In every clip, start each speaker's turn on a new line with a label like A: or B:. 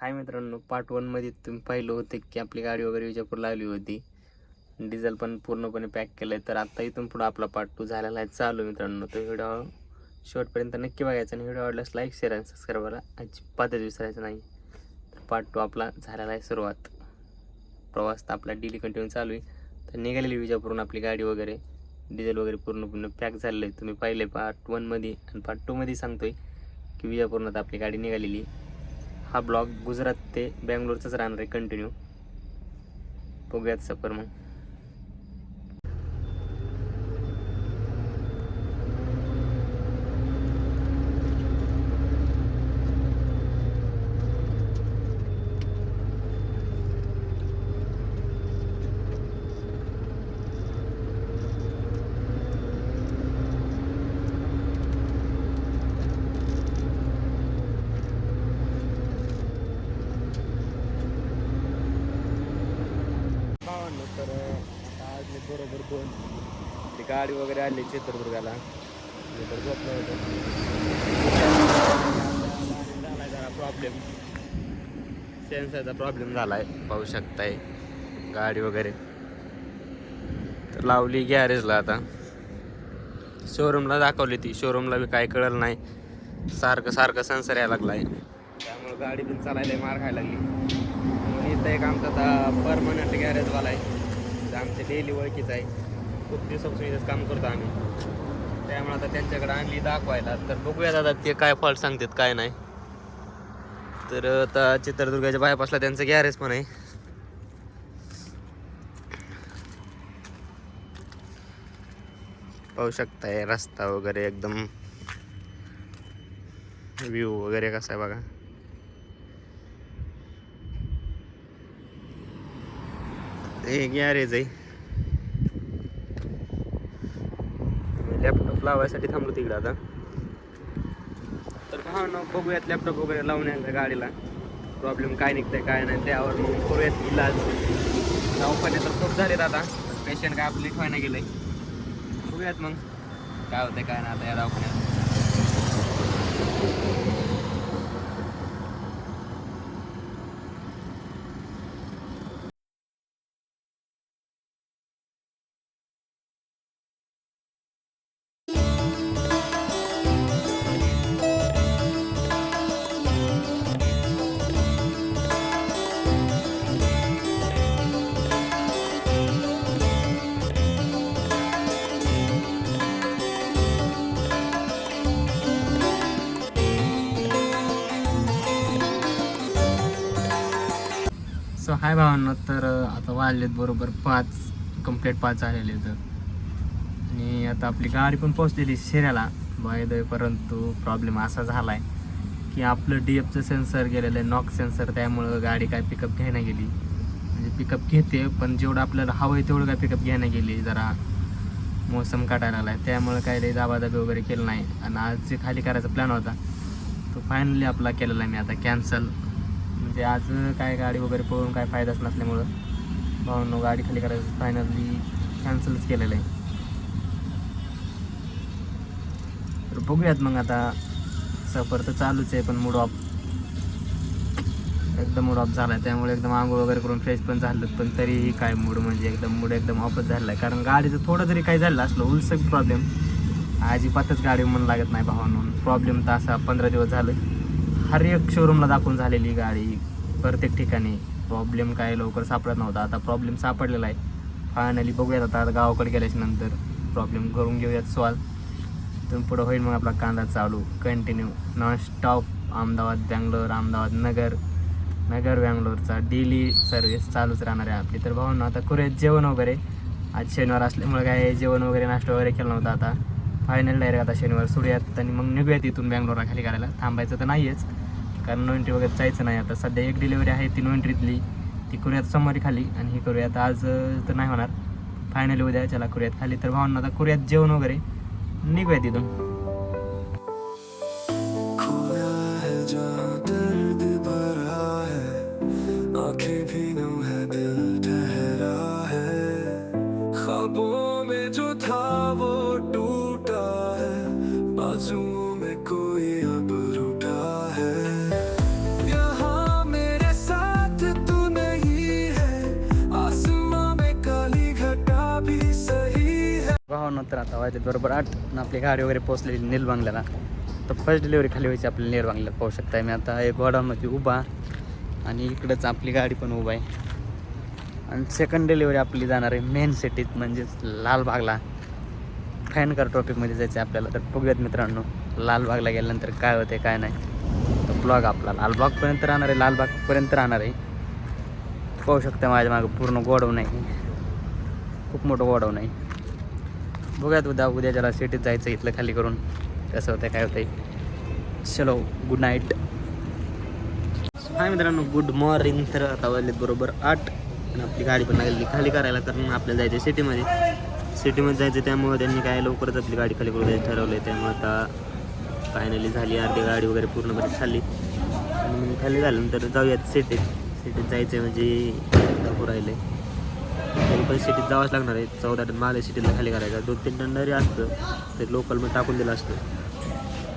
A: हाय मित्रांनो पार्ट वनमध्ये तुम्ही पाहिलं होतं की आपली गाडी वगैरे विजापूरला आली होती. डिझेल पण पूर्णपणे पॅक केलं आहे तर आता इथून पुढं आपला पार्ट टू झालेला आहे. चालू मित्रांनो. तो व्हिडिओ शेवटपर्यंत नक्की बघायचा आणि व्हिडिओ आवडल्यास लाईक शेअर आणि सबस्क्राईब करा अजिबातच विसरायचं नाही. तर पार्ट टू आपला झालेला आहे सुरुवात. प्रवास तर आपला डेली कंटिन्यू चालू आहे. तर निघालेली विजापूरून आपली गाडी वगैरे डिझेल वगैरे पूर्णपणे पॅक झालेलं आहे. तुम्ही पाहिले पार्ट वनमध्ये आणि पार्ट टूमध्ये सांगतोय की विजापूरनात आपली गाडी निघालेली आहे. हा ब्लॉग गुजरात ते बँगलोरचाच राहणार आहे. कंटिन्यू बघूयात सफर मग भावांनो तर आता आजले बरोबर कोण ती गाडी वगैरे आली चित्रदुर्गाला. तर झोपलो जरा प्रॉब्लेम सेन्सरचा प्रॉब्लेम झालाय. पाहू शकताय. गाडी वगैरे. तर लावली गॅरेजला आता. शोरूमला दाखवली ती. शोरूमला बी काय कळलं नाही. सारखं सारखं सेन्सर यायला लागलाय. त्यामुळे गाडी पण चालायला मार खायला लागली. इथं एक आमचा आता परमनंट गॅरेजवाला आहे. ते आमचे डेली ओळखीच आहे खूप दिवसापासून इथंच काम करतो आम्ही. त्यामुळे आता त्यांच्याकडे आणली दाखवायला. तर बघूया दादा ते काय फॉल्ट सांगतात काय नाही. तर आता चित्रदुर्गाच्या बायपासला त्यांचं गॅरेज पण आहे. पाहू शकताय रस्ता वगैरे एकदम व्ह्यू वगैरे कसा आहे बघा. हे गॅरेज आहे लॅपटॉप लावायसाठी थांबलो तिकडे आता. तर हा ना बघूयात लॅपटॉप वगैरे लावण्याचा गाडीला. प्रॉब्लेम काय निघतंय काय नाही त्यावर मग करूयात इलाज. दवाखाने तर खूप झालेत आता. पेशंट काय आपली ठेवायला गेलंय. बघूयात मग. काय होतंय काय नाही आता या दवाखान्यात. हाय भावांना तर आता वाजलेत बरोबर पाच कंप्लीट पाच झालेले तर आणि आता आपली गाडी पण पोहोचलेली शेऱ्याला बाय परंतु प्रॉब्लेम असा झाला आहे की आपलं डी एफचं सेन्सर गेलेलं आहे नॉक सेन्सर त्यामुळं गाडी काय पिकअप घ्यायला गेली. म्हणजे पिकअप घेते पण जेवढं आपल्याला हवं आहे तेवढं काय पिकअप घ्यायला गेली जरा मोसम काटायला आला आहे त्यामुळं काय लई दाबादाबी वगैरे केलं नाही. आणि आज जे खाली करायचा प्लॅन होता तो फायनली आपला केलेला आहे. मी आता कॅन्सल म्हणजे आज काय गाडी वगैरे पळून काय फायदाच नसल्यामुळं भाऊनो गाडी खाली करायचं फायनली कॅन्सलच केलेलं आहे. तर बघूयात मग आता. सफर तर चालूच आहे पण मूड ऑफ एकदम मूड ऑफ झाला आहे त्यामुळे एकदम आंघोळ वगैरे करून फ्रेश पण झालं पण तरीही काय मूड म्हणजे एकदम मूड एकदम ऑफच झाला आहे कारण गाडीचं थोडं जरी काही झालं असलं उलसक प्रॉब्लेम अजिबातच गाडी मन लागत नाही भावांना. प्रॉब्लेम तर असा पंधरा दिवस झालं. हर एक शोरूमला दाखवून झालेली गाडी. प्रत्येक ठिकाणी प्रॉब्लेम काय लवकर सापडत नव्हता. आता प्रॉब्लेम सापडलेला आहे. फायनली बघूयात आता. आता गावाकडे गेल्याच्यानंतर प्रॉब्लेम करून घेऊयात सॉल्व तर पुढं होईल मग आपला कांदा चालू. Continue non stop Ahmedabad Bangalore Ahmedabad Nagar. Nagar बँगलोरचा daily service चालूच राहणार आहे आपली. तर भाऊंना आता करूयात जेवण वगैरे. आज शनिवार असल्यामुळे काय जेवण वगैरे नाश्ता वगैरे केला नव्हता आता. फायनल डायरेक्ट आता शनिवार सोडूयात आणि मग निघूयात इथून बँगलोरला खाली करायला. थांबायचं तर नाहीच कारण नोंट्री वगैरे जायचं नाही आता. सध्या एक डिलिव्हरी आहे ती नोंट्रीतली ती करूयात सोमवारी खाली आणि ही करूयात आज तर नाही होणार. फायनली उद्या त्याला करूयात खाली. तर भावना आता करूयात जेवण वगैरे
B: निघूया तिथून. ख्वाबों में जो था वो टूटा है बाजू
A: भावांनो तर आता वाजले बरोबर आठ आणि आपली गाडी वगैरे पोहोचलेली नीलबांगल्याला तर फर्स्ट डिलिव्हरी खाली व्हायची आपल्या नीलबांगल्यात पाहू शकताय. मी आता एक गोडामध्ये उभा आणि इकडंच आपली गाडी पण उभा आहे. आणि सेकंड डिलिव्हरी आपली जाणार आहे मेन सिटीत म्हणजेच लालबागला. फॅनकर ट्रॉफिकमध्ये जायचं आहे आपल्याला. तर बघूयात मित्रांनो लालबागला गेल्यानंतर काय होते काय नाही. तर ब्लॉग आपला लालबागपर्यंत राहणार आहे लालबागपर्यंत राहणार आहे. पाहू शकता माझ्या मागं पूर्ण गोडव आहे. खूप मोठं गोडव आहे. बघूयात उद्या उद्या जरा सिटीत जायचं इथलं खाली करून. कसं होतं काय होतंय. चलो गुड नाईट हाय मित्रांनो गुड मॉर्निंग तर आता वाजलेत बरोबर आठ. आणि आपली गाडी पण लागली खाली करायला कारण आपल्याला जायचं सिटीमध्ये सिटीमध्ये जायचं त्यामुळे त्यांनी काय लवकरच आपली गाडी खाली करून जायचं ठरवलं आहे त्यामुळे आता फायनली झाली अर्धी गाडी वगैरे पूर्णपणे खाली. आणि मग खाली झाल्यानंतर जाऊयात सिटीत सिटीत जायचं म्हणजे दाखवू राहिले तरी पण सिटीत जावंच लागणार आहे. चौदा टन मागे सिटीला खाली करायचा दोन तीन टन जरी असतं तरी लोकलमध्ये टाकून दिलं असतं.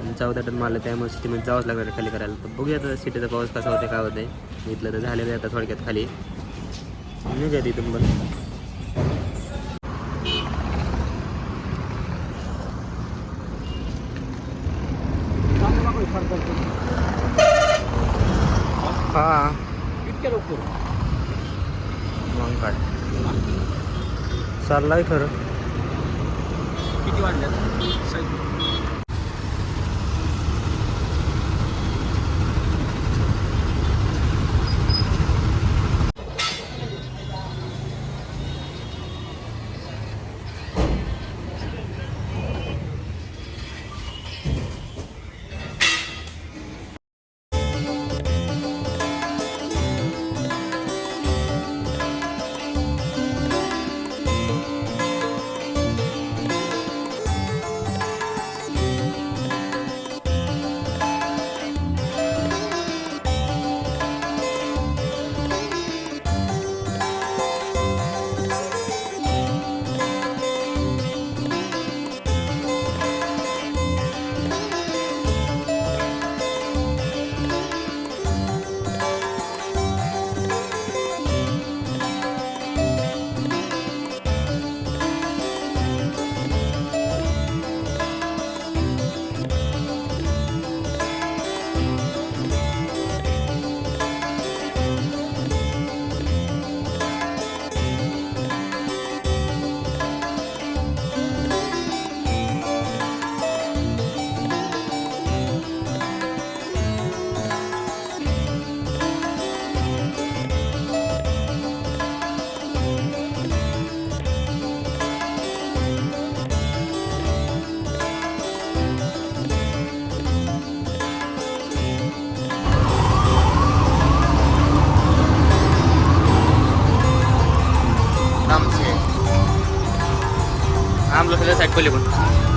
A: आणि चौदा टन मारलं त्यामुळे सिटीमध्ये जावंच लागणार आहे खाली करायला. तर बघूया आता सिटीचा पाऊस कसा होते काय होते इथलं तर झालेलं आहे आता थोडक्यात खाली. निघा तिथून पण. हा.
C: इतक्या लवकर?
A: मग काय? चाललाय खरं.
C: किती वाढल्यात
A: आम लोक साईड पहिले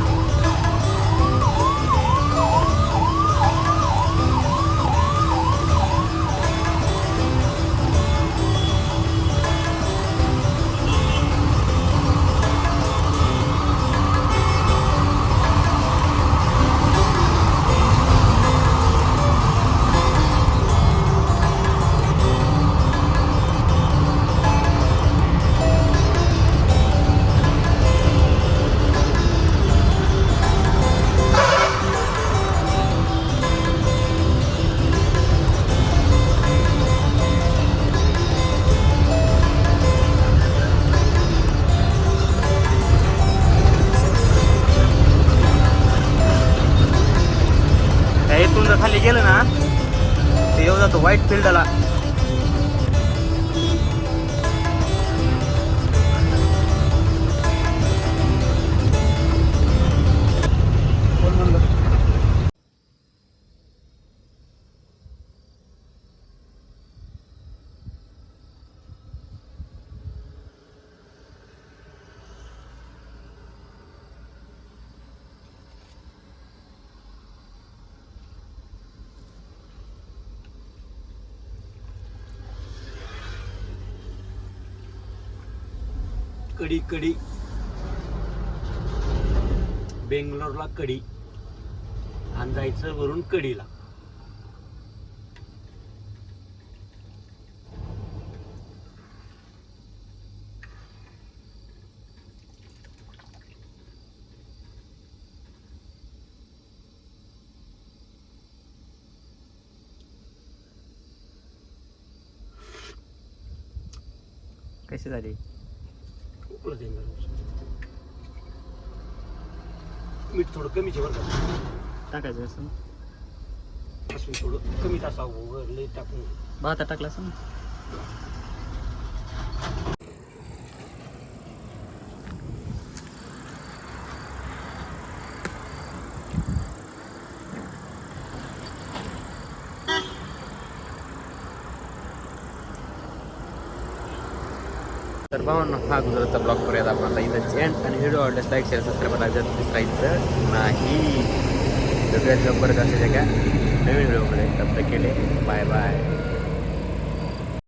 C: कडी कडी. बेंगलोरला कडी. आणि जायचं वरून कडीला.
A: कसे झाले?
C: मीठ थोडं कमीच बरं का
A: टाकायचं असं?
C: असून थोडं कमीच असावं लई टाकून.
A: भाता टाकला असं? तर भावांनो हा गुजरातचा ब्लॉग करूयात आपण. आता इथं एंड आणि व्हिडिओ आवडल्यास लाईक शेअर सबस्क्राईब करायचं विसरायचं नाही. सगळ्यात लवकर असे काय नवीन व्हिडिओमध्ये तब केले बाय बाय